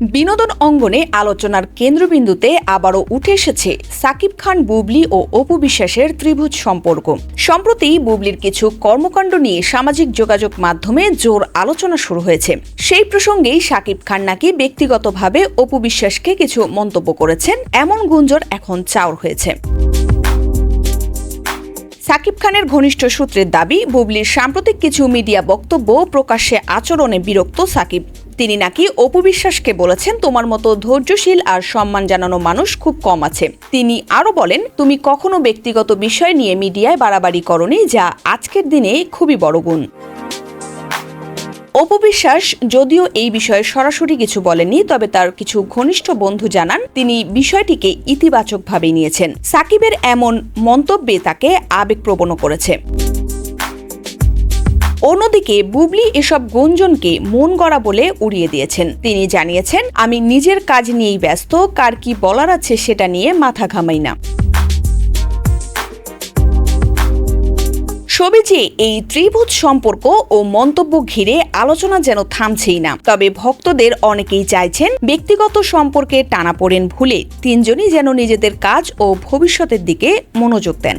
বিনোদন অঙ্গনে আলোচনার কেন্দ্রবিন্দুতে আবারও উঠে এসেছে সাকিব খান, বুবলি ও অপু বিশ্বাসের ত্রিভুজ সম্পর্ক। সম্প্রতি বুবলির কিছু কর্মকাণ্ড নিয়ে সামাজিক যোগাযোগ মাধ্যমে জোর আলোচনা শুরু হয়েছে। সেই প্রসঙ্গেই সাকিব খান নাকি ব্যক্তিগতভাবে অপু বিশ্বাসকে কিছু মন্তব্য করেছেন, এমন গুঞ্জন এখন চাউর হয়েছে। সাকিব খানের ঘনিষ্ঠ সূত্রের দাবি, বুবলির সাম্প্রতিক কিছু মিডিয়া বক্তব্য প্রকাশ্যে আচরণে বিরক্ত সাকিব। তিনি নাকি অপু বিশ্বাসকে বলেছেন, তোমার মতো ধৈর্যশীল আর সম্মান জানানো মানুষ খুব কম আছে। তিনি আরও বলেন, তুমি কখনো ব্যক্তিগত বিষয় নিয়ে মিডিয়ায় বাড়াবাড়ি করনি, যা আজকের দিনে খুবই বড় গুণ। অপু বিশ্বাস যদিও এই বিষয়ে সরাসরি কিছু বলেননি, তবে তার কিছু ঘনিষ্ঠ বন্ধু জানান, তিনি বিষয়টিকে ইতিবাচকভাবে নিয়েছেন। সাকিবের এমন মন্তব্যে তাকে আবেগপ্রবণ করেছে। অন্যদিকে বুবলি এসব গুঞ্জনকে মন গড়া বলে উড়িয়ে দিয়েছেন। তিনি জানিয়েছেন, আমি নিজের কাজ নিয়েই ব্যস্ত, কার কি বলার আছে সেটা নিয়ে মাথা ঘামাই না। সবিজে এই ত্রিভুজ সম্পর্ক ও মন্তব্য ঘিরে আলোচনা যেন থামছেই না, তবে ভক্তদের অনেকেই চাইছেন ব্যক্তিগত সম্পর্কে টানাপোড়েন ভুলে তিনজনই যেন নিজেদের কাজ ও ভবিষ্যতের দিকে মনোযোগ দেন।